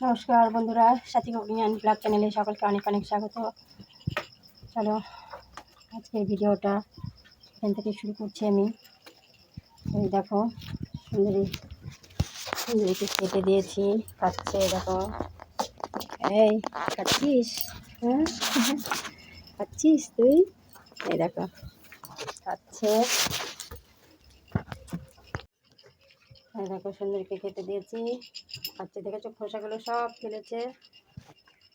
নমস্কার বন্ধুরা, সাথী cooking blog চ্যানেলে সকলকে অনেক অনেক স্বাগত। চলো আজকের ভিডিওটা এখান থেকে শুরু করছি আমি। এই দেখো, সুন্দরী, সুন্দরীকে কেটে দিয়েছি খাচ্ছে দেখো। এই খাচ্ছিস হ্যাঁ? খাচ্ছিস তুই? এই দেখো খাচ্ছে দেখো, সুন্দরীকে কেটে দিয়েছি। খাচ্ছে, দেখেছ? খোসাগুলো সব ফেলেছে,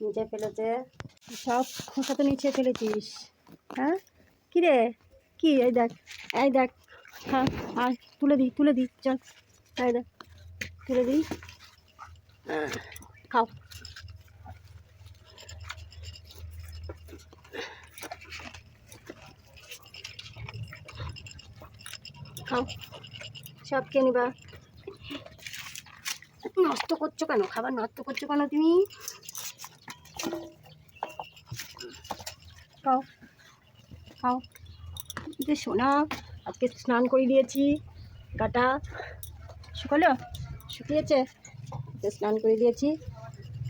নিচে ফেলেছে। সব খোসা তো নিচে ফেলেছিস হ্যাঁ? কী রে? কী? এই দেখ এই দেখ। হ্যাঁ আয়, তুলে দিই তুলে দিই, চল। এই দেখ, তুলে দিই। খাও। খাও। সব কে নিবা। নষ্ট করছ কেন? খাবার নষ্ট করছ কেন তুমি? খাও খাও। যে সোনা, আজকে স্নান করে দিয়েছি কাটা শুকালো? শুকিয়েছে? স্নান করে দিয়েছি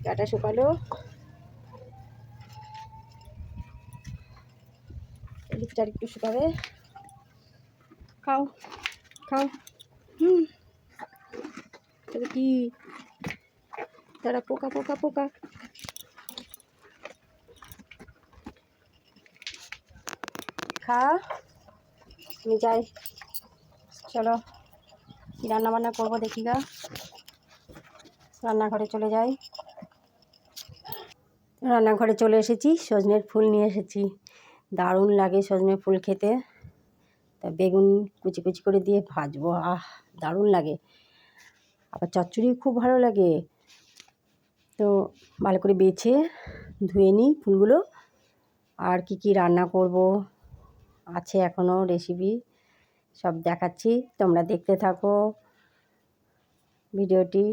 কাটা শুকালো। এদিকটা একটু শুকাবে। খাও খাও। হুম। তবে কি তারা পোকা পোকা পোকা। খা, আমি যাই। চলো রান্না বান্না করব দেখি গা। রান্নাঘরে চলে যাই। রান্নাঘরে চলে এসেছি, সজনের ফুল নিয়ে এসেছি। দারুণ লাগে সজনের ফুল খেতে। তা বেগুন কুচি কুচি করে দিয়ে ভাজবো, আহ, দারুণ লাগে। আবার চচ্চড়ি খুব ভালো লাগে। তো ভালো করে বেছে, ধুয়ে নিই ফুলগুলো। আর কি কি রান্না করব, আছে এখনও রেসিপি সব দেখাচ্ছি। তোমরা দেখতে থাকো ভিডিওটি।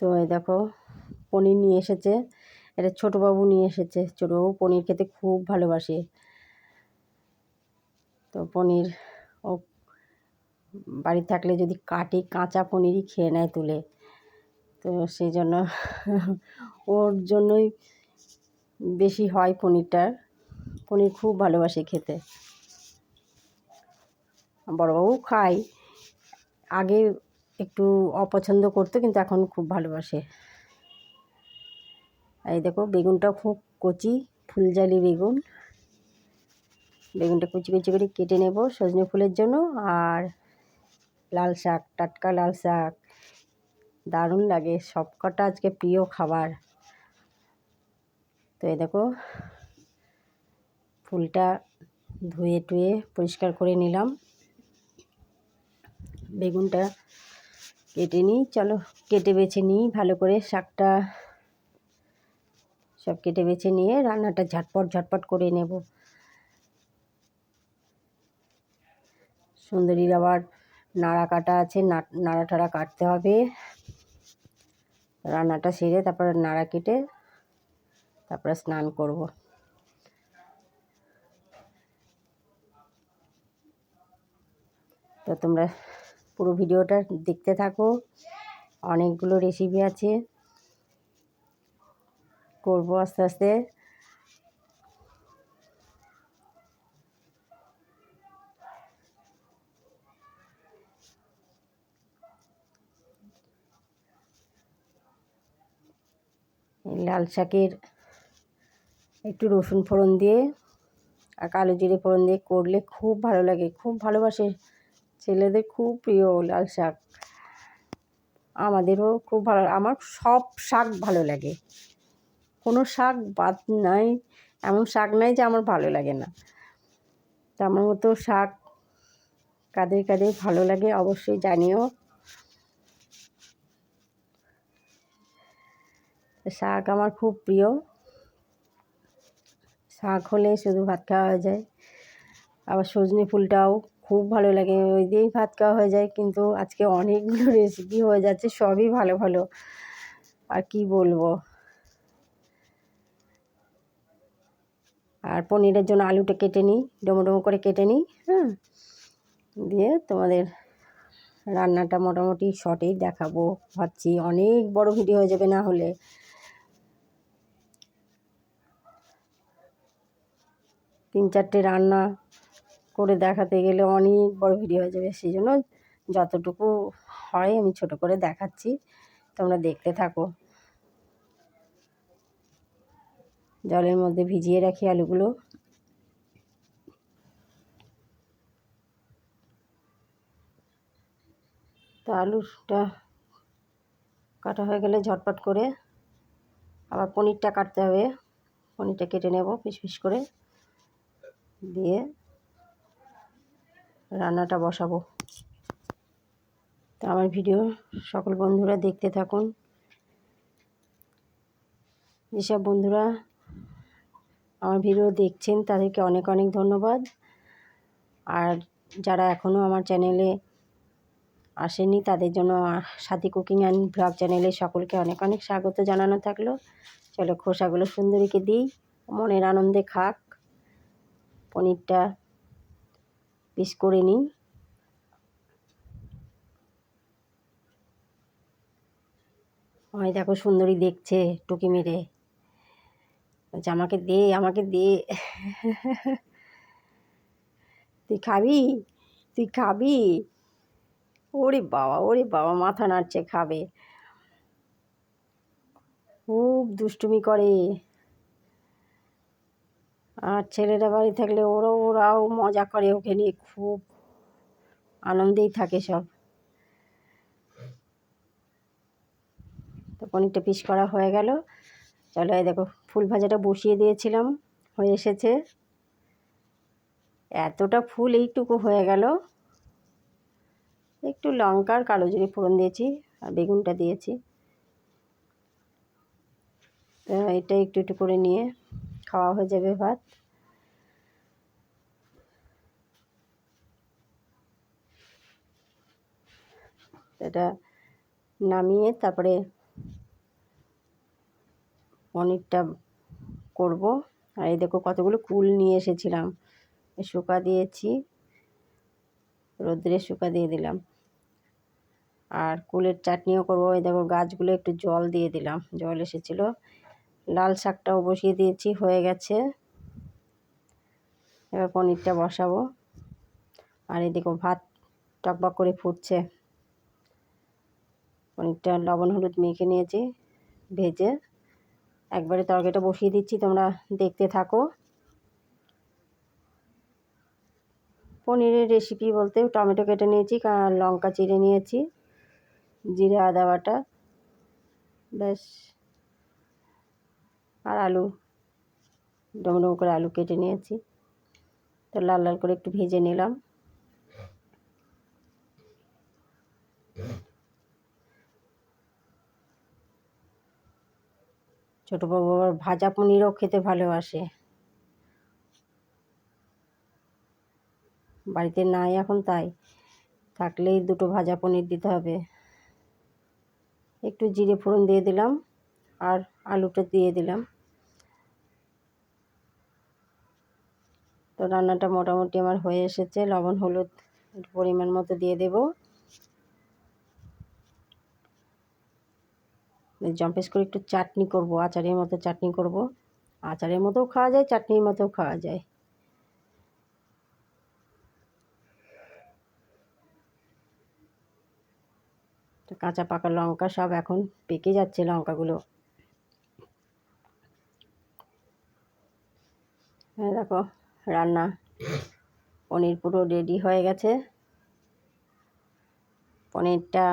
তো এই দেখো, পনির নিয়ে এসেছে। এটা ছোটোবাবু নিয়ে এসেছে। ছোটোবাবু পনির খেতে খুব ভালোবাসে। তো পনির ও বাড়ি থাকলে যদি কাটে, কাঁচা পনিরই খেয়ে নেয় তুলে। তো সেই জন্য ওর জন্যই বেশি হয় পনিরটা। পনির খুব ভালোবাসে খেতে। বড়োবাবু খায়। আগে একটু অপছন্দ করতো, কিন্তু এখন খুব ভালোবাসে। এই দেখো, বেগুনটা খুব কচি, ফুলজালি বেগুন। বেগুনটা কুচি কুচি করে কেটে নেব সজনে ফুলের জন্য। আর লাল শাক, টাটকা লাল শাক। দারুণ লাগে। সব কটা আজকে প্রিয় খাবার। তো এই দেখো, ফুলটা ধুয়ে টুয়ে পরিষ্কার করে নিলাম। বেগুনটা কেটে নিই, চলো কেটে বেছে নিই, ভালো করে শাকটা সব কেটে বেছে নিয়ে রান্নাটা ঝটপট ঝটপট করে নেব। সুন্দরীর আবার নাড়া কাটা আছে, নাড়া টাড়া কাটতে হবে। রান্নাটা সেরে তারপরে নাড়া কেটে তারপরে স্নান করব। তো তোমরা পুরো ভিডিওটা দেখতে থাকো, অনেকগুলো রেসিপি আছে। করব আস্তে আস্তে। লাল শাকের একটু রসুন ফোড়ন দিয়ে আর কালো জিরে ফোড়ন দিয়ে করলে খুব ভালো লাগে। খুব ভালোবাসে ছেলেদের খুব প্রিয় লাল শাক। আমাদেরও খুব ভালো, আমার সব শাক ভালো লাগে। কোনো শাক বাদ নাই, এমন শাক নাই যে আমার ভালো লাগে না। তা আমার মতো শাক কাদের কাদের ভালো লাগে অবশ্যই জানিও। শাক আমার খুব প্রিয়। শাক হলে শুধু ভাত খাওয়া হয়ে যায়। আবার সজনে ফুলটাও খুব ভালো লাগে, ওই দিয়েই ভাত খাওয়া হয়ে যায়। কিন্তু আজকে অনেকগুলো রেসিপি হয়ে যাচ্ছে, সবই ভালো ভালো। আর কি বলব? আর পনিরের জন্য আলুটা কেটে নিই ডোমো করে কেটে নিই হ্যাঁ? দিয়ে তোমাদের রান্নাটা মোটামুটি শর্টেই দেখাবো। ভাবছি অনেক বড় ভিডিও হয়ে যাবে না হলে। তিন চারটে রান্না করে দেখাতে গেলে অনেক বড় ভিডিও হয়ে যাবে। সেই জন্য যতটুকু হয় আমি ছোট করে দেখাচ্ছি। তোমরা দেখতে থাকো। জলের মধ্যে ভিজিয়ে রাখি আলুগুলো। তো আলুটা কাটা হয়ে গেলে ঝটপট করে আবার পনিরটা কাটতে হবে। পনিরটা কেটে নেব পিস পিস করে। দিয়ে রান্নাটা বসাবো। তো আমার ভিডিও সকল বন্ধুরা দেখতে থাকুন। যেসব বন্ধুরা আমার ভিডিও দেখছেন, তাদেরকে অনেক অনেক ধন্যবাদ। আর যারা এখনও আমার চ্যানেলে আসেনি, তাদের জন্য সাথী কুকিং অ্যান্ড ব্লগ চ্যানেলে সকলকে অনেক অনেক স্বাগত জানানো থাকল। চলো খোসাগুলো সুন্দরীকে দিই, মনের আনন্দে খাক। পনিরটা পিস করে নিই। ওই দেখো সুন্দরী দেখছে টুকি মেরে। বলছে, আমাকে দে আমাকে দে। তুই খাবি? তুই খাবি? ওরে বাবা ওরে বাবা, মাথা নাড়ছে, খাবে। খুব দুষ্টুমি করে। আর ছেলেরা বাড়ি থাকলে ওরাও ওরাও মজা করে ওকে নিয়ে, খুব আনন্দেই থাকে সব। তো পনিরটা পিস করা হয়ে গেল। চলো এই দেখো, ফুল ভাজাটা বসিয়ে দিয়েছিলাম, হয়ে এসেছে। এতটা ফুল এইটুকু হয়ে গেল। একটু লঙ্কার কালো জিরে ফোড়ন দিয়েছি আর বেগুনটা দিয়েছি। তো এটা একটু একটু করে নিয়ে খাওয়া হয়ে যাবে ভাত। এটা নামিয়ে তারপরে পনিরটা করব। আর এই দেখো কতগুলো কুল নিয়ে এসেছিলাম। শুকা দিয়েছি। রোদ্রে শুকা দিয়ে দিলাম। আর কুলের চাটনিও করব। এই দেখো গাছগুলো একটু জল দিয়ে দিলাম। জল এসেছিল। লাল শাকটাও বসিয়ে দিয়েছি, হয়ে গেছে। এবার পনিরটা বসাবো। আর এই দেখো ভাত টকবক করে ফুটছে। পনিরটা লবণ, হলুদ মেখে নিয়েছি, ভেজে। একবারে তরকারিটা বসিয়ে দিচ্ছি, তোমরা দেখতে থাকো। পনিরের রেসিপি বলতে টমেটো কেটে নিয়েছি লঙ্কা চিড়ে নিয়েছি, জিরে, আদা বাটা। ব্যাস। আর আলু ডমো ডমো করে আলু কেটে নিয়েছি। তো লাল লাল করে একটু ভেজে নিলাম। ছোটো বাবু আবার ভাজা পনিরও খেতে ভালোবাসে। বাড়িতে নাই এখন তাই। থাকলেই দুটো ভাজা পনির দিতে হবে। একটু জিরে ফোড়ন দিয়ে দিলাম আর আলুটা দিয়ে দিলাম। তো রান্নাটা মোটামুটি আমার হয়ে এসেছে। লবণ, হলুদ পরিমাণ মতো দিয়ে দেব। জম্পেস করে একটু চাটনি করব, আচারের মতো চাটনি করব। আচারের মতোও খাওয়া যায়, চাটনির মতোও খাওয়া যায়। কাঁচা পাকা লঙ্কা সব এখন পেকে যাচ্ছে লঙ্কাগুলো। হ্যাঁ দেখো। রান্না। পনির পুরো রেডি হয়ে গেছে। পনিরটা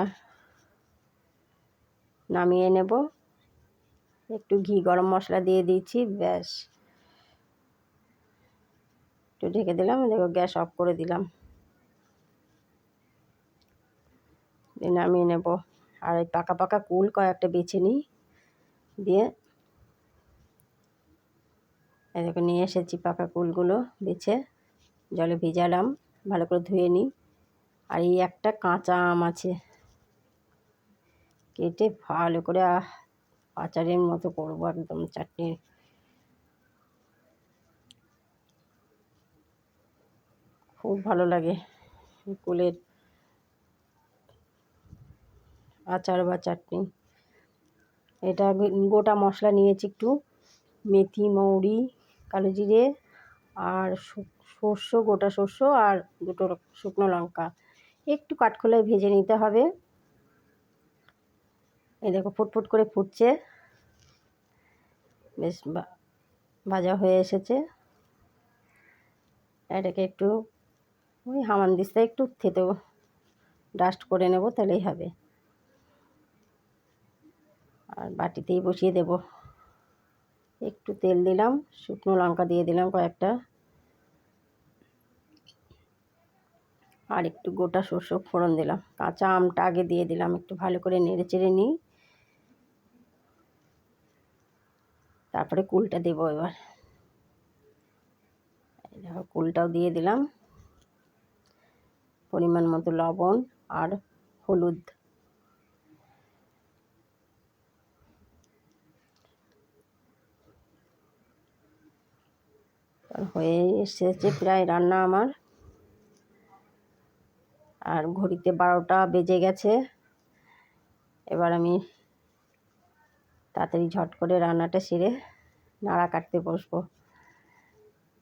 নামিয়ে নেব। একটু ঘি গরম মশলা দিয়ে দিচ্ছি ব্যাস। একটু ঢেকে দিলাম, দেখো গ্যাস অফ করে দিলাম। নামিয়ে নেব। আর এই পাকা পাকা কুল কয়েকটা বেছে নিই। দিয়ে এদিকে নিয়ে এসেছি পাকা কুলগুলো বেছে। জলে ভিজালাম, ভালো করে ধুয়ে নিই। আর এই একটা কাঁচা আম আছে। কেটে ভালো করে আচারের মতো করব একদম চাটনি। খুব ভালো লাগে কুলের আচার বা চাটনি। এটা গোটা মশলা নিয়েছি একটু। মেথি, মৌরি কালো জিরে আর শস্য গোটা শস্য আর দুটো শুকনো লঙ্কা। একটু কাঠখোলায় ভেজে নিতে হবে। এই দেখো ফুটফুট করে ফুটছে। বেশ ভাজা হয়ে এসেছে। এটাকে একটু ওই হামান দিস্তা একটু থেতেও ডাস্ট করে নেব, তাহলেই হবে। আর বাটিতেই বসিয়ে দেব। একটু তেল দিলাম, শুকনো লঙ্কা দিয়ে দিলাম কয়েকটা। আর একটু গোটা শস্য ফোড়ন দিলাম। কাঁচা আমটা আগে দিয়ে দিলাম, একটু ভালো করে নেড়ে চেড়ে নিই। তারপরে কুলটা দেবো এবার। দেখো, কুলটাও দিয়ে দিলাম। পরিমাণ মতো লবণ আর হলুদ। হয়ে এসেছে প্রায় রান্না আমার। আর ঘড়িতে বারোটা বেজে গেছে। এবার আমি তাড়াতাড়ি ঝট করে রান্নাটা সেরে নাড়া কাটতে বসবো।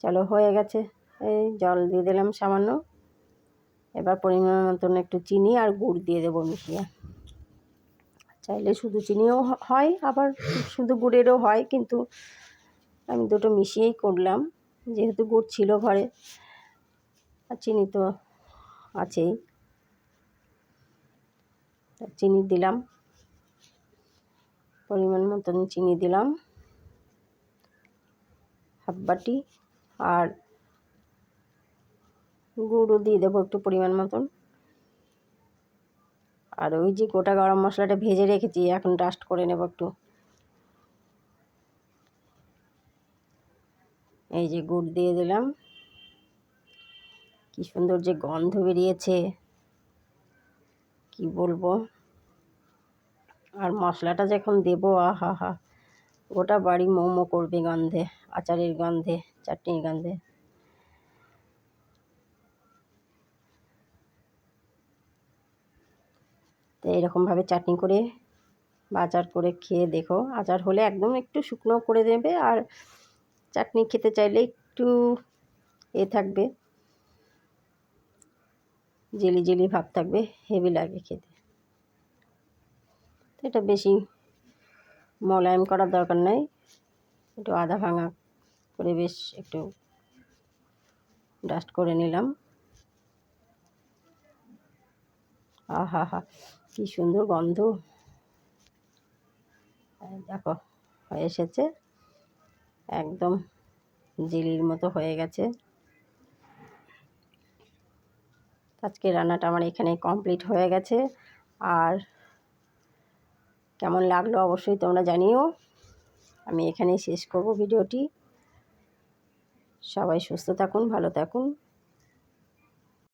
চলো, হয়ে গেছে। এই জল দিয়ে দিলাম সামান্য। এবার পরিমাণ মতন একটু চিনি আর গুড় দিয়ে দেবো মিশিয়ে। চাইলে শুধু চিনিও হয়, আবার শুধু গুড়েরও হয়, কিন্তু আমি দুটো মিশিয়েই করলাম। যেহেতু গুড় ছিল ঘরে, আর চিনি তো আছেই। চিনি দিলাম, পরিমাণ মতন চিনি দিলাম, হাফ বাটি, আর গুঁড়ো দিয়ে দেবো একটু পরিমাণ মতন। আর ওই যে গোটা গরম মশলাটা ভেজে রেখেছি, এখন ডাস্ট করে নেব একটু। এই যে গুড় দিয়ে দিলাম। কি সুন্দর যে গন্ধ বেরিয়েছে। কি বলব? আর মশলাটা যখন দেবো, আহা হা, গোটা বাড়ি মোমো করবে গন্ধে, আচারের গন্ধে, চাটনির গন্ধে। তো এরকমভাবে চাটনি করে বা আচার করে খেয়ে দেখো। আচার হলে একদম একটু শুকনো করে দেবে আর চাটনি খেতে চাইলে একটু এ থাকবে। জেলি জেলি ভাব থাকবে, হেভি লাগে খেতে। তো এটা বেশি মোলায়েম করার দরকার নেই। একটু আধা ভাঙা করে বেশ একটু ডাস্ট করে নিলাম। আহা হা কি সুন্দর গন্ধ। দেখো, হয়ে এসেছে। একদম জেলির মতো হয়ে গেছে। আজকে রান্নাটা আমার এখানে কমপ্লিট হয়ে গেছে। আর কেমন লাগল অবশ্যই তোমরা জানিও। আমি এখানেই শেষ করব ভিডিওটি। সবাই সুস্থ থাকুন, ভালো থাকুন।